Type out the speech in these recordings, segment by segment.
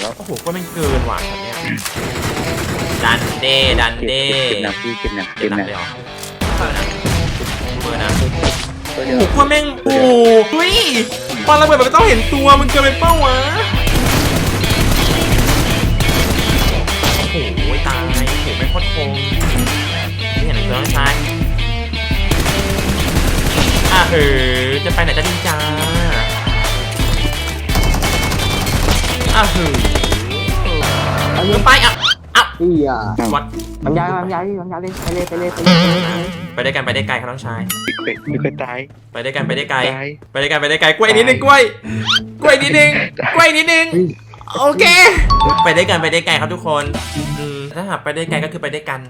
แล้ว โอ้โห ก็มันเกินว่ะช็อตเนี้ยดันเดดันเก็บเดเก็บหนักพี่เก็บหนักเก็เก็บบหนัหกนักเลยเหรอเปิดนะเปิดนะตัวโอ้เดียวโหก็แม่งโอ้โหเฮ้ยปาระเบิดมันก็ต้องเห็นตัวมึงเกินไปเป้าวะโอ้โหตายโอ้โหไม่งโคตรโกงไม่เห็นเลยน้องชายอะเออจะไปไหนจะดีจ้า อะเออเออไปอะอะพี่อะวัดบรรยายบรรยายบรรยายเลยไปเลยไปเลยไปเลยไปได้กันไปได้ไกลครับน้องชายไม่เคยไม่เคยตายไปได้กันไปได้ไกลตายไปได้กันไปได้ไกลกล้วยนิดนึงกล้วยกล้วยนิดนึงกล้วยนิดนึงเฮ้ยโอเค ไปได้กันไปได้ไกลครับทุกคนอืมถ้าหากไปได้ไกลก็คือไปได้กัน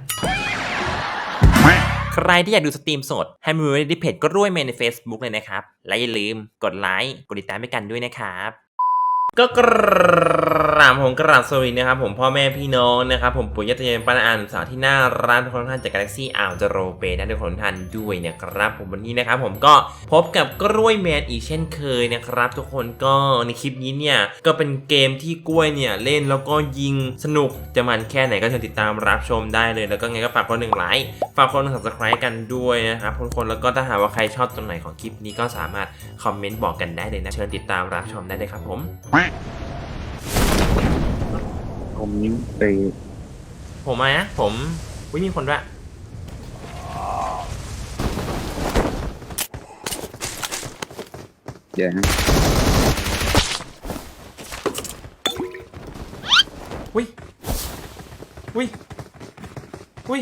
ใครที่อยากดูสตรีมสด ให้มาดูในเพจก็ร่วยเมนใน Facebook เลยนะครับ และอย่าลืมกดไลค์ กดติดตามให้กันด้วยนะครับ ก็ก ราบผมกราบสวัสดีนะครับผมพ่อแม่พี่น้องนะครับผมปุ๋ยยตเยนปานอ่านสาวที่น่ารักทุกคนท่านจากกาแล็กซี่อ่าวจโรเปนะทุกคนท่านด้วยนะครับผมวันนี้นะครับผมก็พบกับกล้วยแมนอีกเช่นเคยนะครับ ทุกคนก็ในคลิปนี้เนี่ยก็เป็นเกมที่กล้วยเนี่ยเล่นแล้วก็ยิงสนุกจะมันแค่ไหนก็เชิญติดตามรับชมได้เลย แล้วก็ไงก็ฝากคนหนึ่งไลค์ฝากคนหนึ่ง subscribe กันด้วยนะครับทุกคนแล้วก็ถ้าหากว่าใครชอบตรงไหนของคลิปนี้ก็สามารถคอมเมนต์บอกกันได้เลยนะเชิญติดตามรับชมได้เลยครับผม ผมไปผมมานะผมวิมีคนด้วยเดี๋ยวนะวิวิวิ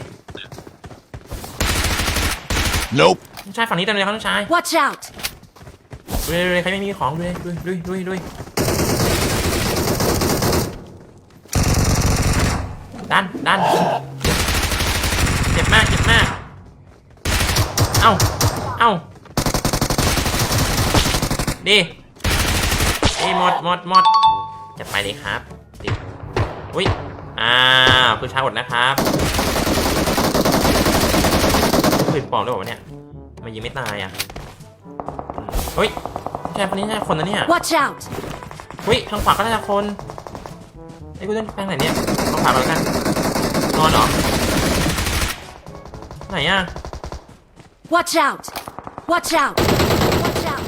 Nope. น้องชายฝั่งนี้เต็มเลยครับน้องชาย Watch out! ดูเลยดูเลยใครไม่มีของดูเลยดูดูดูดู ดันดันเจ็บมากเจ็บมาก เอ้า เอ้า ดีดีหมดหมดหมดจะไปเลยครับดิอุ้ย อ้าวคือช้าหมดนะครับปืนปลอมด้วยเหรอวะเนี่ย มันยิงไม่ตายอะอืมเฮ้ยไม่ใช่คนนี้ใช่คนนะเนี่ย Watch out! เฮ้ย ทางขวาก็น่าจะคนไอ้ยกูต้องไปทางไหนเนี่ยทางขวาแล้วกันนอนเหรอไห นอะ Watch out! Watch out! Watch out!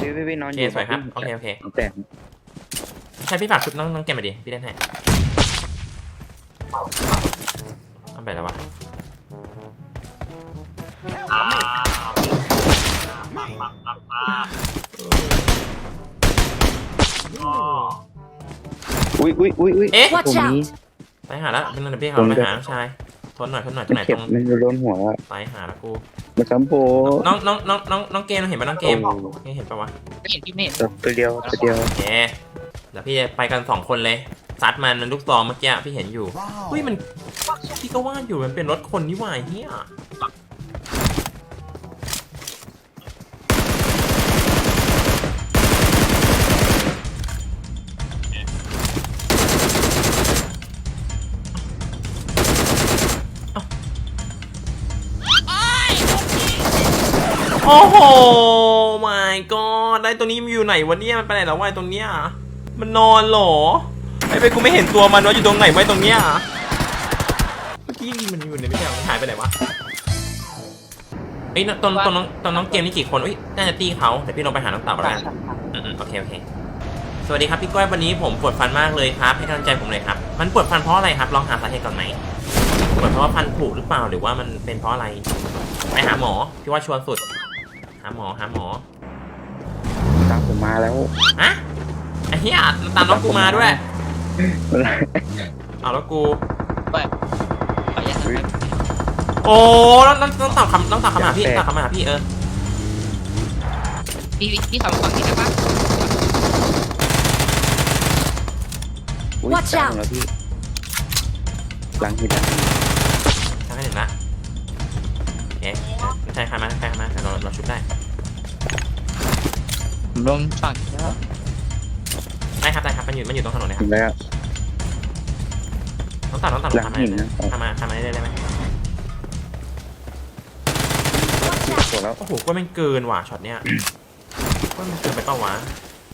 พี่พี่พี่นอนโออเคยู่สวยครับโอเคโอเค แต่ใช่พี่ฝากชุดน้องน้องเกมมาดิพี่เล่นให้เอาไปแล้ววะอุ้ยอุ้ยอุ้ยอุ้ยเอ๊ะ ผม Watch มี out! ไปหาแล้วเป็นอะไรพี่ผหามไปจะหาน้องชาย ทนหน่อยทนหน่อยตรงไหนเข็ตบรงมันโดนหัวอะไปหาแล้วกูมาซ้ำโพน้องน้องน้องน้องน้องเกมเห็นปะน้องเกมโอ้นี่เห็นปะวะไม่เห็นพี่ไม่เห็นตัวเดียวตัวเดียวโอเคเดี๋ยวพี่จะไปกันสองคนเลยซัดมันมันลูกซองเมื่อกี้พี่เห็นอยู่เฮ้ยมันพี่ก็ว่าอยู่มันเป็นรถคนนี่หว่าเฮีย โอ้โห my god ได้ตัวนี้มันอยู่ไหนวะเนี่ย มันไปไหนแล้ววะไอ้ตรงเนี้ย มันนอนเหรอไอ้ไปกูไม่เห็นตัวมันว่าอยู่ตรงไหนไว้ตรงเนี้ย เมื่อกี้มันอยู่ในไม่ใช่เหรอมันหายไปไหนวะเอ้ยตอนตอนน้องตอนน้องเกมนี่กี่คนอุ้ยน่าจะตีเขาแต่พี่ลองไปหาน้องเต่าแล้วกันอืมๆโอเคโอเค สวัสดีครับพี่ก้อยวันนี้ผมปวดฟันมากเลยครับ ให้กำลังใจผมเลยครับ มันปวดฟันเพราะอะไรครับ ลองหาสาเหตุก่อนไหมปวดเพราะว่าฟันผุหรือเปล่าหรือว่ามันเป็นเพราะอะไร ไปหาหมอพี่ว่าชัวร์สุดหาหมอหาหมอตามผมมาแล้วฮะไอ้เหี้ยตามน้องกูมาด้วยมันเอาแล้วกูไปขออนุญาตนะครับโอ้แล้วน้องน้องตอบคำน้องตอบคำหาพี่ตอบคำหาพี่เออพี่พี่ขับฝั่งนี้ได้ปะอุ้ย Watch ตาม out แล้วพี่หลังหินอะทำให้ถึงละเอ๊ะใช่ใครมาใครมาเราเราชุบได้ ผมลงฝั่งนี้แล้วได้ครับได้ครับมันอยู่มันอยู่ตรงถนนเลยคถึรับงแล้ว น้องตอบน้องตอบหลังทำมาหินนะ ทำมาทำมาได้ได้ไหม Watch out! ปวดแล้วโอ้โหก็มันเกินว่ะช็อตเนี้ยก็มันเกินไปเปล่าวะ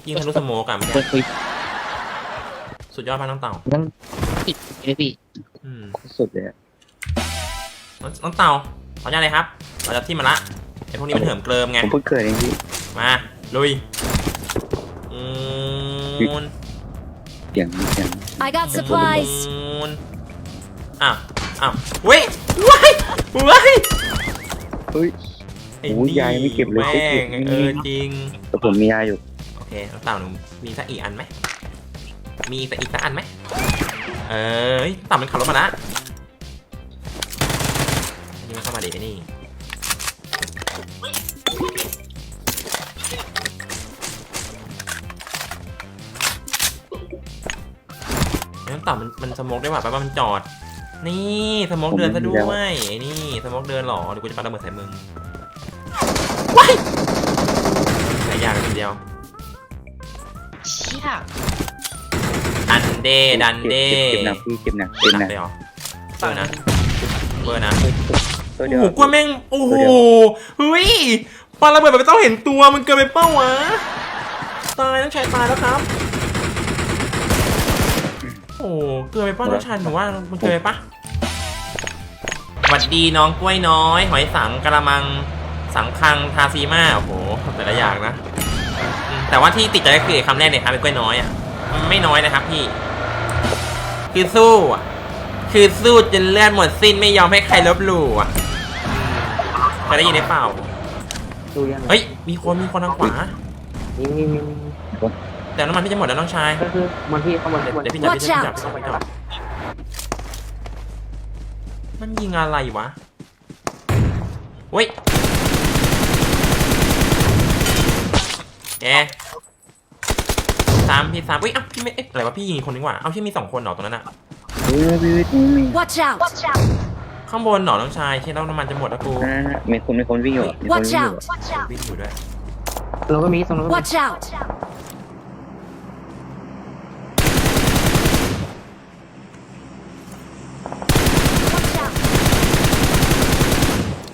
ยิงทะลุสโมกอะเมื่อเปิกี้ดคุยสุดยอดมากน้องเต่าต้องปิดเลยพี่อืม สุดเลยอะน้องน้องเต่าขออนุญาตเลยครับเราจะที่มาละไอ้พวกนี้มันเหิมเกลิมไง ผมเพิ่งเกิดเองพี่มา ลุยอืมเสียงเสียง I got supplies. มูนอ้าวอ้าวเว้ยเว้ยเว้ยเฮ้ย ไอ้โอ้ยนี่ยายไม่เก็บเลยแม่ไม่เก็บงเออจริง แต่ผมมียาอยู่ โอเคน้องเต่าหนูมีสักอีกอันไหม มีสักอีกสักอันไหม เออเฮ้ยเต่ามันขับรถมาละอันนี้มันเข้ามาเด็กไอ้นี่ เฮ้ยน้องเต่ามันมันสโมกได้ว่ะแปลว่ามันจอด นี่สโมกเดินซะด้วยไอ้นี่สโมกเดินเหรอเดี๋ยวกูจะปาระเบิดใส่มึงว้ายหลายอย่างเลยทีเดียวเชี่ยดันเดดันเดเก็บหนักพี่เก็บหนักเก็เก็บบหนัหนักกไปเหรอเบอร์นะเบอร์นะตัวโอ้เดียวโหกว่าแม่งโอ้โหตัวเดียวเฮ้ยปาระเบิดแบบไม่ต้องเห็นตัวมันเกินไปเป้าวะตายต้องใช้ตายแล้วครับโอ้โห เกินไปป้าน้องชายหนูว่ามันเกินไปปะสวัสดีน้องกล้วยน้อย หอยสังกระมังสังคังทาซีมาโอ้โหแต่ละอย่างนะอืมแต่ว่าที่ติดใจก็คือไอ้คำแรกเนี่ยครับเป็นกล้วยน้อยอะมันไม่น้อยนะครับพี่ คือสู้อะคือสู้จนเลือดหมดสิ้นไม่ยอมให้ใครลบหลู่อะเคยได้ยินได้เปล่าดูยังเฮ้ยมีคนมีคนทางขวานี่นี่นี่นี่ แต่น้ำมันพี่จะหมดแล้วน้องชาย ก็คือมันที่ข้างบนเดี๋ยวข้างบนเดี๋ยวพี่จับ Watch พี่จับ out พี่จับพี่จับมันยิงอะไรวะเว้ยแกสามพี่สามเอ้ยเอ้าพี่ไม่เอ๊ะอะไรวะพี่ยิงอีกคนนึงว่ะเอ้าพี่มีสองคนเหรอตรงนั้นอะเฮ้ยพี่วิทย์มี Watch out! ข้างบนเหรอน้องชายที่แล้วน้ำมันจะหมดแล้วกูนั่นๆมีคนมีคนวิ่งอยู่มีคน Watch วิ่งอยู่ out! วิ่งอยู่ด้วย เราก็มีตรงนู้นก็มี Watch out!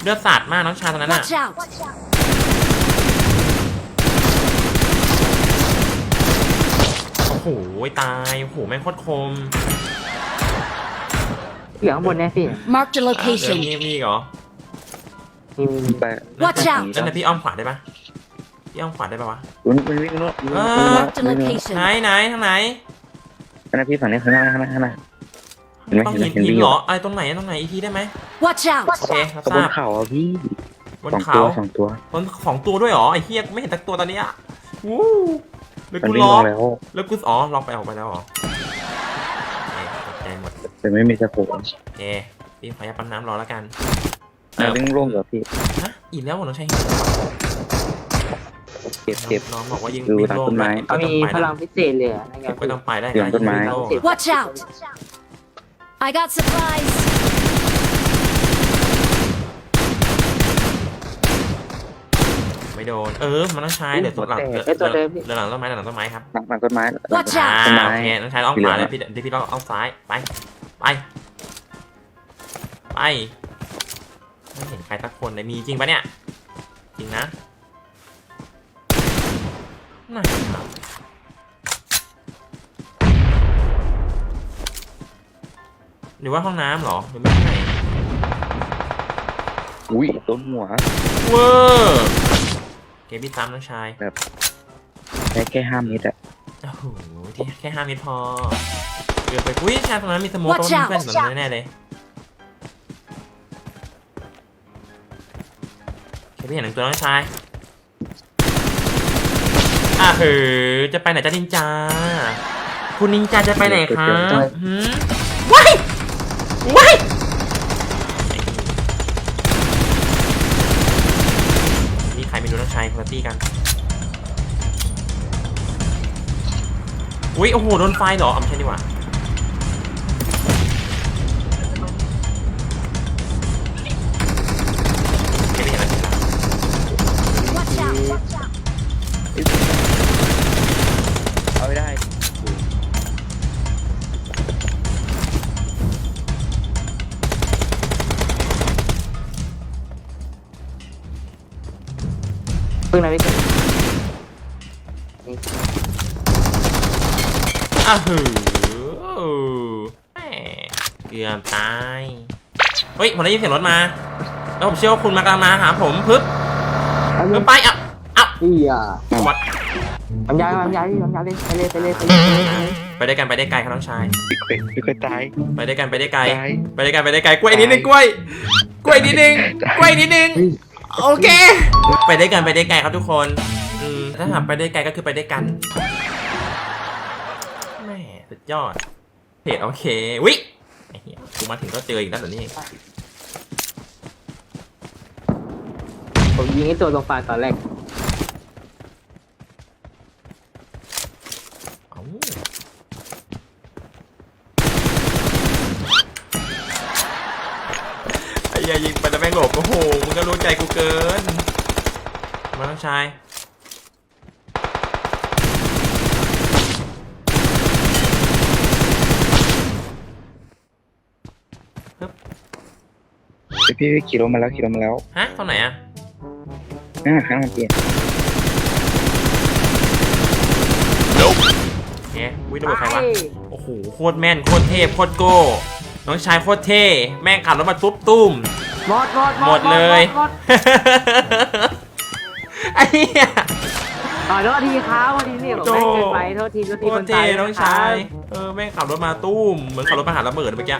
เลือดสาดมากน้องชายตรงนั้นอะ Watch out! โอ้โหตายโอ้โหแม่งโคตรคมเหลือข้างบนแน่พี่ Marked a เดี๋ยว location. มีมีอีกเหรอมีมีมีไป Watch out แล้วนะพี่อ้อมขวาได้ปะพี่อ้อมขวาได้ปะวะ มันมันวิ่งโน่นวิ่งโน่นอ่า Marked a วิ่งโน่นไหน location. ไหนทางไหนอันนั้นพี่ฝั่งนี้ข้างหน้าข้างหน้าข้างหน้า เห็นไหมต้องเห็หินนไหมหินวิ่งอยู่ เหรออะไรตรงไหนตรงไหนอีกทีได้ไหม Watch out! โอเครับกระทบรานบเขาอะพี่บนสองเขาตัวสองตัว บนของตัวด้วยเหรอไอ้เฮียไม่เห็นสักตัวตอนนี้อะวู้แล้วมันกูวิ่งล็ลองกแล้ว แล้วกูอ๋อล็อกไปออกไปแล้วเหรอโอเคตกใจหมดแต่ไม่มีสะโพกโอเคพี่ขออนุญาตปั๊มน้ำรอแล้วกันอะวิ่งลงเหรอพี่ ฮะอีกแล้วเหรอน้องชายเก็บเก็บ น้องบอกว่ายิงดูวิ่งตามโล่ต้นไม้ ก็มีต้องไปพนะลังพิเศษเลยอะนั่นไงก็ต้องไปได้เสียงต้นไม้ยิงโล่ Watch out! I got supplies. ไม่ โดน เออ มันต้องใช้เดี๋ยวตัวหลังเดี๋ยวไอ้ตัวเดิมพี่เดี๋ยวหลังต้นไม้เดี๋ยวหลังต้นไม้ครับหลังหลังต้นไม้หลัง Watch อ่า out ต้นไม้โอเคต้องใช้อ้อมขวาเลยพี่เดี๋ยวพี่ต้องอ้อมซ้าย ไป ไป ไป ไม่เห็นใครสักคนเลยมีจริงปะเนี่ย จริงนะไหนครับหรือว่าห้องน้ำเหรอหรือไม่ใช่ อุ้ยต้นหัว เวอร์ เกมพี่ซ้ำน้องชายแค่แค่ห้าเมตรอะโอ้โหที่แค่ห้าเมตรพอเกือบไปอุ้ยชายตรงนั้นมีสโมก Watch ต้องมี out เพื่อนสำนักแน่ๆเลยแค่พี่เห็นหนึ่งตัวน้องชายอะเฮ้อจะไปไหนจ้านินจา คุณนินจาจะไปไหนครับหืมว้ายว้ายมีใครไม่รู้น้อง ชายคนละตี้กัน อุ้ยโอ้โหโดนไฟเหรอเอาไม่ใช่ดีกว่า พิ่งนะพี่เศษนี่อะหือแหมเกือบตาย เฮ้ย ผมได้ยินเสียงรถมา แล้วผมเชื่อว่าคุณมากำลังมาหาผมปึ๊บปึ๊บไปอะอะพี่อะวัดทำยาทำยาพี่ทำยาเลยไปเลยไปเลยไปเลยไปเลยไปด้วยกันไปได้ไกลครับน้องชาย พี่เคยพี่เคยตาย ไปด้วยกันไปได้ไกล ตาย ไปด้วยกันไปได้ไกล กล้วยนิดนึงกล้วย กล้วยนิดนึง กล้วยนิดนึง โอเค ไปได้กันไปได้ไกลครับทุกคนอืมถ้าหากไปได้ไกลก็คือไปได้กันแม่สุดยอดเพจโอเควิไอ้เหี้ยกูมาถึงก็เจออีกแล้วเหรอนี่ผมยิงไอ้ตัวตรงฟ้าตอนแรก เอ้าไอ้เหี้ยยิงไปแล้วแม่งหลบโอ้โหมึง ก็รู้ใจกูเกิน มาน้องชายพี่พี่ขี่รถมาแล้วขี่รถมาแล้วฮะตอนไหนอะนั่นน่ะข้างมันเปลี่ยนเอ๊ะวิระเบิดใครวะ โอ้โห โคตรแม่น โคตรเทพ โคตรโก้ น้องชายโคตรเท่ แม่งขับรถมาตุ๊บตุ้ม หมดหมดหมดเลยหมดไอ้เหี้ยขอโทษทีครับวันนี้นี่ผมโจ้แม่งเกินไปโทษทีโทษโคทีคตรนเท่ตายน้องชายเออแม่งขับรถมาตุ้มเหมือนขับรถมาหาระเบิดเมื่อกี้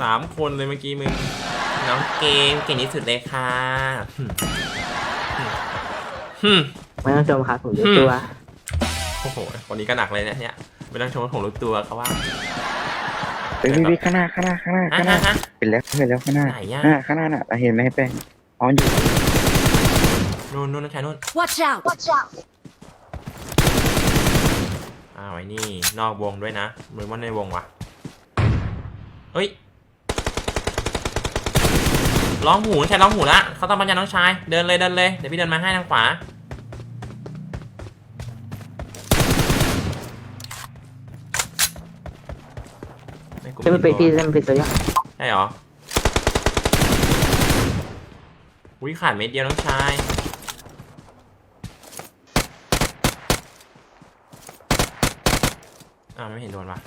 สามคนเลยเมื่อกี้มึงน้องเกมเก่งที่สุดเลยค่ะหึไม่ต้องชมครับผมรู้ตัว โอ้โห คนนี้ก็หนักเลยนะเนี่ยไม่ต้องชมว่าผมรู้ตัวเขาว่าเฮ้ยพี่พี่ข้างหน้าข้างหน้าข้างหน้าฮะข้างหน้าฮะฮะ เห็นแล้วเห็นแล้วข้างหน้าไหนอะ หน้าข้างหน้าน่ะเราเห็นไหมแป้งอ๋ออยู่นู่นนู่นน้องชายนู่น Watch out! Watch out! อ้าวไอ้นี่นอกวงด้วยนะมือว่าในวงวะเฮ้ยร้องหูใช่ร้องหูละเขาต้องบรรยายน้องชายเดินเลยเดินเลยเดี๋ยวพี่เดินมาให้ทางขวา จะมันเป็นพี่จะมันเป็นตัวย่อใช่เหรออุ้ยขาดเม็ดเดียวน้องชายอ้าวไม่เห็นโดนวะ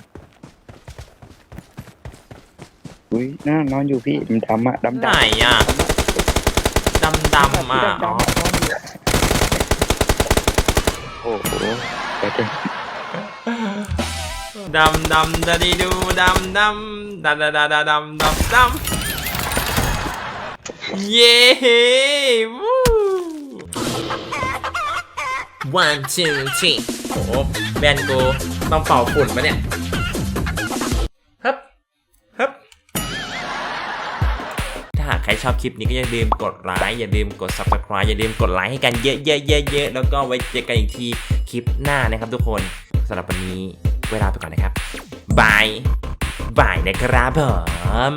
อุ้ยน่านอนอยู่พี่มันดำอะดำไหนดำอะดำดำอะดำอ๋อๆโอ้โหไปเถอะ ดำดำดาดีดูดำดำดาดาดาดาดำดำดำเย้วู้ one two three โอ้โหแบนกูต้องเป่าฝุ่นปะเนี่ยฮึบฮึบถ้าหากใครชอบคลิปนี้ก็อย่าลืมกดไลค์อย่าลืมกด subscribe อย่าลืมกดไลค์ให้กันเยอะๆๆๆแล้วก็ไว้เจอกันอีกทีคลิปหน้านะครับทุกคนสำหรับวันนี้ เวลาไปก่อนนะครับบายบายนะครับผม